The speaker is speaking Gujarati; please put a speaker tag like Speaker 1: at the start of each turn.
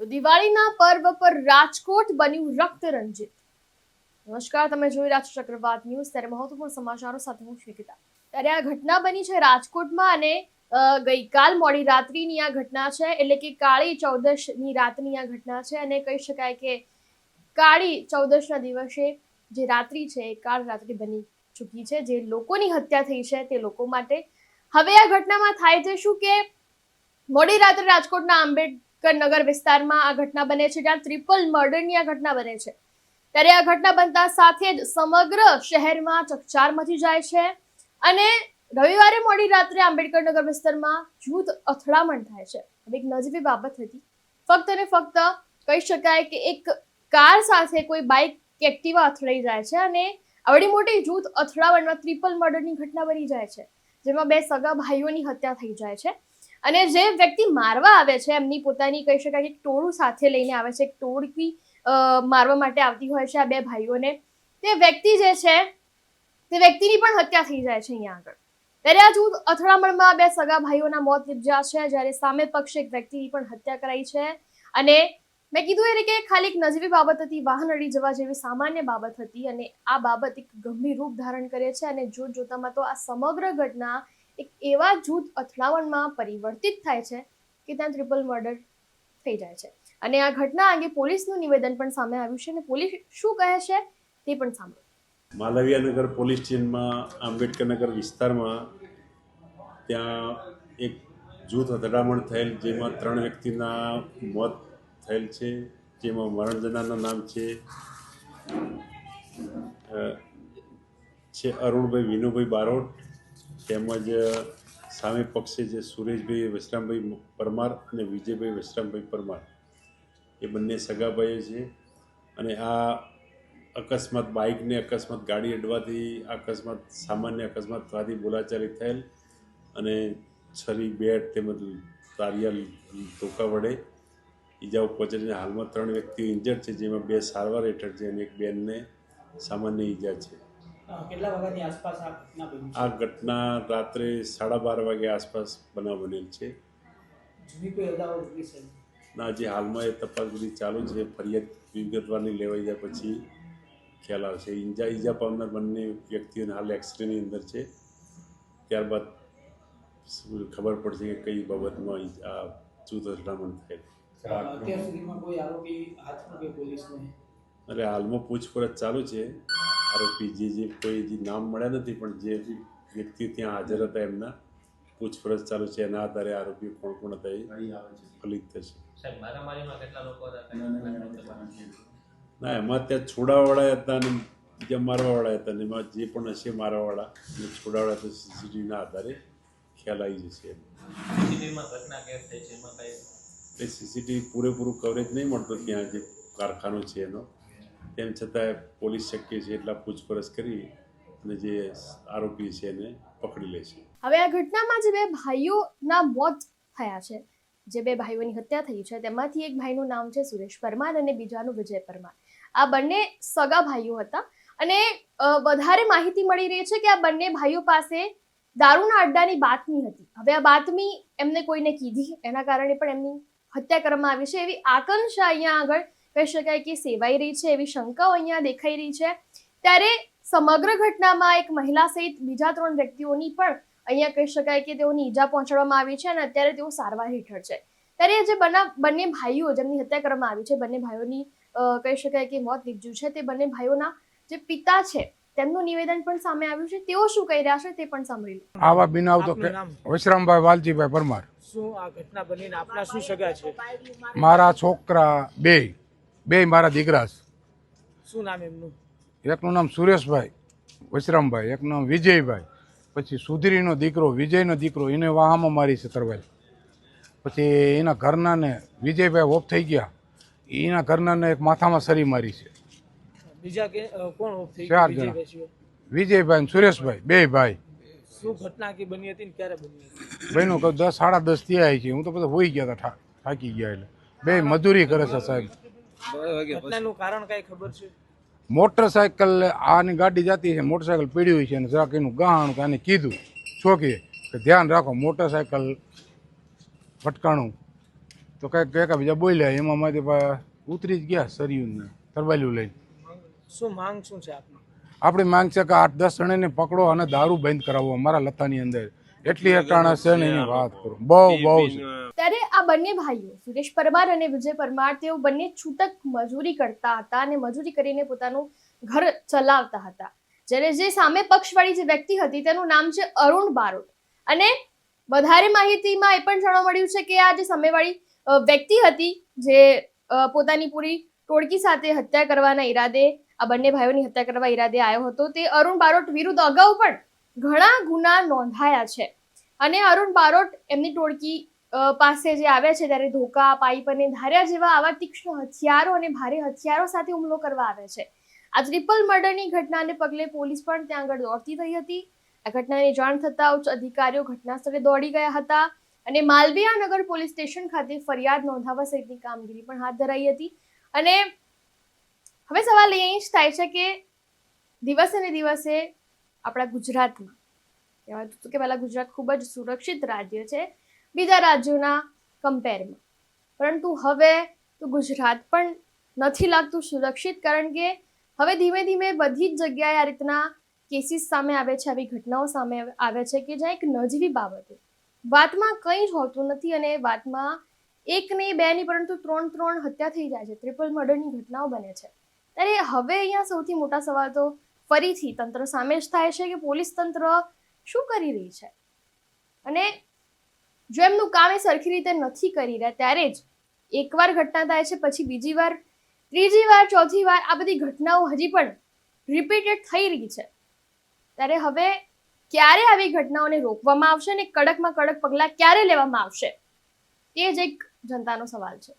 Speaker 1: તો દિવાળીના પર્વ પર રાજકોટ બન્યું રક્ત રંજિત નમસ્કાર, તમે જોઈ રહ્યા છો ચક્રવાત ન્યૂઝ. ત્યારે મહત્વપૂર્ણ સમાચારો સાથે હું શ્વેતા ત્યારે આ ઘટના બની છે રાજકોટમાં અને ગઈકાલ મોડી રાત્રિની આ ઘટના છે. એટલે કે કાળી ચૌદશની રાતની આ ઘટના છે અને કહી શકાય કે કાળી ચૌદશના દિવસે જે રાત્રિ છે એ કાળ રાત્રિ બની ચૂકી છે. જે લોકોની હત્યા થઈ છે તે લોકો માટે. હવે આ ઘટનામાં થાય છે શું કે મોડી રાત્રે રાજકોટના આંબેડકર નગર વિસ્તારમાં આ ઘટના બને છે જ્યાં ટ્રિપલ મર્ડરની આ ઘટના બને છે. ત્યારે આ ઘટના બનતા સાથે જ સમગ્ર શહેરમાં ચકચાર મચી જાય છે અને રવિવારે મોડી રાત્રે આંબેડકર નગર વિસ્તારમાં જૂથ અથડામણ થાય છે. એક નજીવી બાબત હતી. ફક્ત અને ફક્ત કહી શકાય કે એક કાર સાથે કોઈ બાઇક કે એક્ટિવા અથડાઈ જાય છે અને આવડી મોટી જૂથ અથડામણમાં ટ્રિપલ મર્ડરની ઘટના બની જાય છે. જેમાં બે સગા ભાઈઓની હત્યા થઈ જાય છે. અને જે વ્યક્તિ મારવા આવે છે, એમની પોતાની કહી શકાય કે ટોળું સાથે લઈને આવે છે ટોળકી મારવા માટે આવતી હોય છે આ બે ભાઈઓને, તે વ્યક્તિ જે છે, તે વ્યક્તિની પણ હત્યા થઈ જાય છે અહીંયા આગળ. ત્યારે આ જૂથ અથડામણમાં બે સગા ભાઈઓના મોત નિપજ્યા છે, જ્યારે સામે પક્ષે એક વ્યક્તિની પણ હત્યા કરાઈ છે. અને મેં કીધું એ કે ખાલી એક નજીવી બાબત હતી, વાહન અડી જવા જેવી સામાન્ય બાબત હતી અને આ બાબત એક ગંભીર રૂપ ધારણ કરે છે અને જોત જોતામાં તો આ સમગ્ર ઘટના એક એવા જૂથ અથડામણમાં પરિવર્તિત થાય છે કે ત્યાં ટ્રિપલ મર્ડર થઈ જાય છે. અને આ ઘટના અંગે પોલીસનું નિવેદન પણ સામે આવ્યું છે અને પોલીસ શું કહે છે તે પણ સાંભળો.
Speaker 2: માલવિયાનગર પોલીસ સ્ટેશનમાં, આંબેડકરનગર વિસ્તારમાં ત્યાં એક જૂથ અથડામણ થયેલ જેમાં ત્રણ વ્યક્તિના મોત થયેલ છે, જેમાં મરણ જનારનું નામ છે છે અરુણભાઈ, વિનુભાઈ બારોટ તેમજ સામે પક્ષે જે સુરેશભાઈ, વિશ્રામભાઈ પરમાર અને વિજયભાઈ વિશ્રામભાઈ પરમાર, એ બંને સગાભાઈઓ છે. અને આ અકસ્માત બાઇકને અકસ્માત ગાડી અડવાથી અકસ્માત, સામાન્ય અકસ્માત થવાથી બોલાચાલી થયેલ અને છરી, બેટ તેમજ તારિયા ધોકા વડે ઈજાઓ પહોંચેલી. હાલમાં ત્રણ વ્યક્તિઓ ઇન્જર્ડ છે, જેમાં બે સારવાર હેઠળ છે અને એક બેનને સામાન્ય ઈજા છે.
Speaker 3: કેટલા વાગ્યાની આસપાસ આ ઘટના બની
Speaker 2: આ ઘટના રાત્રે સાડા બાર વાગે આસપાસ બનાવ બનેલ છે.
Speaker 3: જૂની કોઈ અદાવત વિશે
Speaker 2: ના જે હાલમાં એ તપાસ બધી ચાલુ છે. ફરિયાદ વિગતવારની લેવાઈ જાય પછી ખ્યાલ આવશે. ઈજા ઈજા પામનાર બંને વ્યક્તિઓને હાલ એક્સરેની અંદર છે. ત્યારબાદ ખબર પડશે કે કઈ બાબતમાં આ શું અથડામણ થયેલ
Speaker 3: અત્યાર સુધીમાં કોઈ આરોપી હાથમાં કે પોલીસને?
Speaker 2: અરે હાલમાં પૂછપરછ ચાલુ છે. આરોપી જે જે કોઈ જે નામ મળ્યા નથી પણ જે વ્યક્તિ ત્યાં હાજર હતા એમના પૂછપરછ ચાલુ છે એના આધારે આરોપી કોણ કોણ હતા એ ફલિત થશે.
Speaker 4: હતા?
Speaker 2: ના એમાં ત્યાં છોડાવાળા હતા અને બીજા મારવાવાળા હતા અને એમાં જે પણ હશે મારવાવાળા અને છોડાવાળા તો સીસીટીવીના આધારે ખ્યાલ આવી જશે એમ.
Speaker 4: સીસીટીવીમાં ઘટના કેદ થઈ છે? એમાં કઈ
Speaker 2: એ સીસીટીવી પૂરેપૂરું કવરેજ નહીં મળતું ત્યાં જે કારખાનો છે એનો. તેમ છતાં પોલીસ શક્ય છે એટલા પૂછપરછ કરી અને જે આરોપી છે એને પકડી લે છે.
Speaker 1: હવે આ ઘટનામાં જે બે ભાઈઓના મોત થયા છે, જે બે ભાઈઓની હત્યા થઈ છે, તેમાંથી એક ભાઈનું નામ છે સુરેશ પરમાર અને બીજાનું વિજય પરમાર. આ બંને સગા ભાઈઓ હતા અને વધારે માહિતી મળી રહી છે કે આ બંને ભાઈઓ પાસે દારૂના અડ્ડાની બાતમી હતી. હવે આ બાતમી એમને કોઈને કીધી, એના કારણે પણ એમની હત્યા કરવામાં આવી છે. એવી આકાંક્ષા અહીંયા આગળ કહી શકાય કે સેવાઈ રહી છે એવી શંકાઓ અહીંયા દેખાઈ રહી છે. ત્યારે સમગ્ર ઘટનામાં એક મહિલા સહિત બીજા ત્રણ વ્યક્તિઓની પણ અહીંયા કહી શકાય કે તેઓની ઈજા પહોંચાડવામાં આવી છે અને અત્યારે તેઓ સારવાર હેઠળ છે. ત્યારે જે બના બંને ભાઈઓ જેમની હત્યા કરવામાં આવી છે બંને ભાઈઓની કહી શકાય કે મોત નીપજ્યું છે તે બંને ભાઈઓના જે પિતા છે તેમનું નિવેદન પણ સામે આવ્યું છે. તેઓ શું કહી રહ્યા છે તે પણ સાંભળી લો.
Speaker 5: આવા બિનાવ તો વશરામભાઈ વાલજીભાઈ પરમાર.
Speaker 3: શું આ ઘટના બનીને આપના શું સગા છે?
Speaker 5: મારા છોકરા બે. બે મારા દીકરા છે.
Speaker 3: શું નામ એમનું?
Speaker 5: એકનું નામ સુરેશભાઈ વશરામભાઈ એકનું નામ વિજયભાઈ. પછી સુધીરીનો દીકરો વિજયનો દીકરો એને વાહામાં મારી છે તરવાઈ પછી એના ઘરનાને વિજયભાઈ ઓફ થઈ ગયા. એના ઘરનાને એક માથામાં સરી મારી છે.
Speaker 3: બીજા કે કોણ ઓફ થઈ
Speaker 5: ચાર જણા. વિજયભાઈ અને સુરેશભાઈ બે ભાઈ.
Speaker 3: શું ઘટના કે બની હતી ક્યારે બની
Speaker 5: બહેનો કહું દસ સાડા દસ આવી છે. હું તો બધા હોઈ ગયા હતા થાકી ગયા એટલે. બે મજૂરી કરે છે સાહેબ.
Speaker 3: ઘટનાનું કારણ કઈ ખબર છે?
Speaker 5: મોટરસાયકલ આની ગાડી જતી છે મોટરસાયકલ પીડી હોય છે અને જરાક એનું ગહાણું કે આને કીધું. છોકીએ કે? ધ્યાન રાખો મોટરસાયકલ ભટકાણું. તો કંઈક કંઈક બીજા બોલ્યા એમાં મારી પા ઉતરી જ ગયા સરયું ને તરબાલ્યું લઈને.
Speaker 3: શું માંગ શું છે આપની?
Speaker 5: આપણી માંગ છે કે આઠ દસ જણાને પકડો અને દારૂ બંધ કરાવો અમારા લતાની અંદર. એટલી અટાણા છે ને એની વાત કરું? બહુ બહુ છે.
Speaker 1: ત્યારે આ બંને ભાઈઓ, સુરેશ પરમાર અને વિજય પરમાર, તેઓ બંને છૂટક મજૂરી કરતા હતા અને મજૂરી કરીને પોતાનું ઘર ચલાવતા હતા. જ્યારે જે સામે પક્ષવાળી જે વ્યક્તિ હતી, તેનું નામ છે અરુણ બારોટ. અને વધારે માહિતીમાં એ પણ જાણવા મળ્યું છે કે આ જે સામેવાળી વ્યક્તિ હતી, જે પોતાની પૂરી ટોળકી સાથે હત્યા કરવાના ઈરાદે, આ બંને ભાઈઓની હત્યા કરવા ઈરાદે આવ્યો હતો, તે અરુણ બારોટ વિરુદ્ધ અગાઉ પણ ઘણા ગુના નોંધાયા છે. અને અરુણ બારોટ એમની ટોળકી પાસે જે આવ્યા છે ત્યારે ધોકા, પાઇપ અને ધાર્યા જેવા આવા તીક્ષ્ણ હથિયારો અને ભારે હથિયારો સાથે હુમલો કરવા આવે છે. આ ટ્રિપલ મર્ડરની ઘટનાને પગલે પોલીસ પણ ત્યાં આગળ દોડતી થઈ હતી. આ ઘટનાની જાણ થતાં ઉચ્ચ અધિકારીઓ ઘટનાસ્થળે દોડી ગયા હતા અને માલવીયા નગર પોલીસ સ્ટેશન ખાતે ફરિયાદ નોંધાવવા સહિતની કામગીરી પણ હાથ ધરાઈ હતી. અને હવે સવાલ એ જ થાય છે કે દિવસે ને દિવસે આપણા ગુજરાતમાં, કહેવાતું કે પહેલાં ગુજરાત ખૂબ જ સુરક્ષિત રાજ્ય છે બીજા રાજ્યોના કમ્પેરમાં પરંતુ હવે તો ગુજરાત પણ નથી લાગતું સુરક્ષિત, કારણ કે હવે ધીમે ધીમે બધી જ જગ્યાએ આ રીતના કેસીસ સામે આવે છે, આવી ઘટનાઓ સામે આવે છે કે જ્યાં એક નજીવી બાબતે વાતમાં કંઈ જ હોતું નથી અને વાતમાં એક નહીં, બે નહીં, પરંતુ ત્રણ ત્રણ હત્યા થઈ જાય છે ટ્રિપલ મર્ડરની ઘટનાઓ બને છે. ત્યારે હવે અહીંયા સૌથી મોટા સવાલ તો ફરીથી તંત્ર સામે જ થાય છે કે પોલીસ તંત્ર શું કરી રહી છે? અને જો એમનું કામ એ સરખી રીતે નથી કરી રહ્યા, ત્યારે જ એકવાર ઘટના થાય છે, પછી બીજી વાર, ત્રીજી વાર, ચોથી વાર, આ બધી ઘટનાઓ હજી પણ રિપીટેડ થઈ રહી છે. ત્યારે હવે ક્યારે આવી ઘટનાઓને રોકવામાં આવશે અને કડકમાં કડક પગલાં ક્યારે લેવામાં આવશે તે જ એક જનતાનો સવાલ છે.